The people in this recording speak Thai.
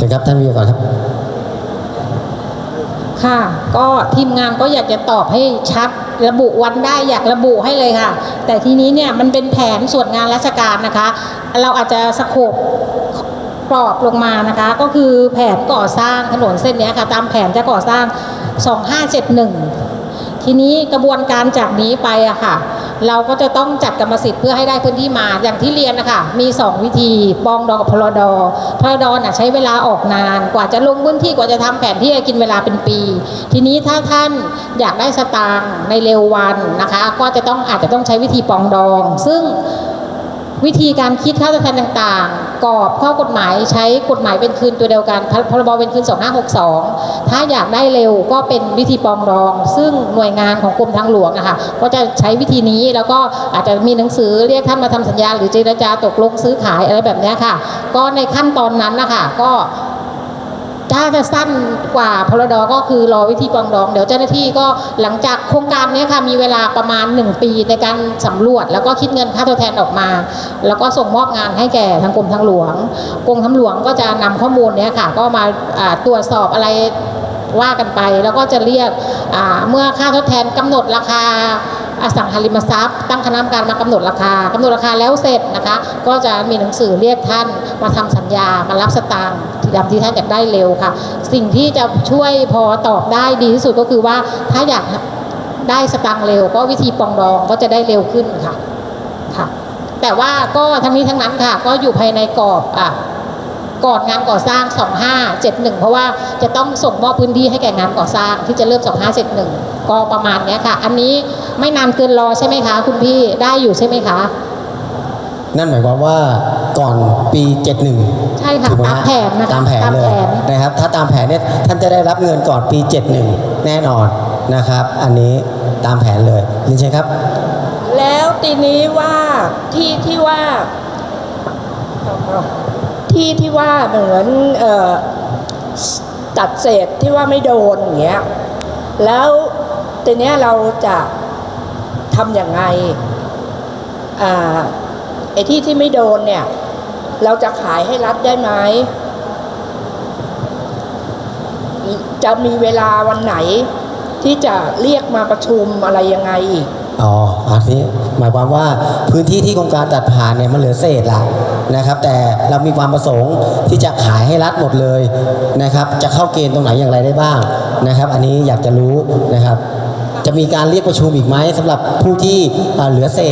ชิญครับท่านวิทยากรครับ ค่ะ ก็ทีมงานก็อยากจะตอบให้ชัดระบุวันได้อยากระบุให้เลยค่ะ แต่ทีนี้เนี่ยมันเป็นแผนส่วนงานราชการนะคะ เราอาจจะสโคบกรอบลงมานะคะ ก็คือแผนก่อสร้างถนนเส้นนี้ค่ะ ตามแผนจะก่อสร้าง 2571 ทีนี้กระบวนการจากนี้ไปอะค่ะ เราก็จะต้องจัดกรรมสิทธิ์เพื่อให้ได้พื้นที่มาอย่างที่เรียนนะคะมี 2 วิธีปองดองกับพลดอพลดอน่ะใช้เวลาออกนานกว่าจะลงพื้นที่กว่าจะทำแผนที่จะกินเวลาเป็นปี ทีนี้ถ้าท่านอยากได้สตางค์ในเร็ววันนะคะ ก็จะต้องอาจจะต้องใช้วิธีปองดอง ซึ่ง วิธีการคิดค่าตอบแทนต่างๆ กรอบข้อกฎหมายใช้กฎหมายเป็นคืนตัวเดียวกันพรบเป็นคืน 2562 ถ้าอยากได้เร็วก็เป็นวิธีปองรอง ซึ่งหน่วยงานของกรมทางหลวงนะคะก็จะใช้วิธีนี้แล้วก็อาจจะมีหนังสือเรียกท่านมาทำสัญญา หรือเจรจาตกลงซื้อขายอะไรแบบนี้ค่ะ ก็ในขั้นตอนนั้นนะคะก็ ถ้าจะสั้นกว่าพรดก็คือรอวิธีปรองดอง เดี๋ยวเจ้าหน้าที่ก็หลังจากโครงการนี้ค่ะมีเวลาประมาณ 1 ปีในการสำรวจ แล้วก็คิดเงินค่าทดแทนออกมา แล้วก็ส่งมอบงานให้แก่ทางกรมทางหลวงกรมทางหลวงก็จะนำข้อมูลนี้ค่ะก็มาตรวจสอบอะไรว่ากันไป แล้วก็จะเรียกเมื่อค่าทดแทนกำหนดราคา อสังหาริมทรัพย์ ตั้งคณะกรรมการมากำหนดราคากำหนดราคาแล้วเสร็จนะคะ ก็จะมีหนังสือเรียกท่านมาทำสัญญามารับสตางค์ที่ดำที่ท่านอยากได้เร็วค่ะ สิ่งที่จะช่วยพอตอบได้ดีที่สุดก็คือว่าถ้าอยากได้สตางค์เร็ว ก็วิธีปองดองก็จะได้เร็วขึ้นค่ะค่ะ แต่ว่าก็ทั้งนี้ทั้งนั้นค่ะ ก็อยู่ภายในกรอบอะก่อนงานก่อสร้าง 2571 เพราะว่าจะต้องส่งมอบพื้นที่ให้แก่งานก่อสร้างที่จะเริ่ม 2571 ก็ประมาณเนี้ยค่ะ อันนี้ไม่นานเกินรอใช่ไหมคะ คุณพี่ได้อยู่ใช่ไหมคะ นั่นหมายความว่าก่อนปี 71 ใช่ค่ะถูกไหตามฮแผนนะคะตามแผนตามเลแผยนนะครับถ้าตามแผนเนี่ยท่านจะได้รับเงินก่อนปี 71 แน่นอนนะครับ อันนี้ตามแผนเลยยินเชิญครับ แล้วทีนี้ว่าที่ที่ว่าที่ที่ว่าเหมือนเอ่อตัดเศษที่ว่าไม่โดนอย่างเงี้ยแล้วทีเนี้ยเราจะ ทำอย่างไงอไอ้ที่ที่ไม่โดนเนี่ย เราจะขายให้รัฐได้ไหมจะมีเวลาวันไหนที่จะเรียกมาประชุมอะไรยังไงอีก อ๋ออันนี้หมายความว่าพื้นที่ที่โครงการตัดผ่านเนี่ยมันเหลือเศษละนะครับ แต่เรามีความประสงค์ที่จะขายให้รัฐหมดเลยนะครับ จะเข้าเกณฑ์ตรงไหนอย่างไรได้บ้างนะครับ อันนี้อยากจะรู้นะครับ จะมีการเรียกประชุมอีกไหมสำหรับผู้ที่เหลือเศษ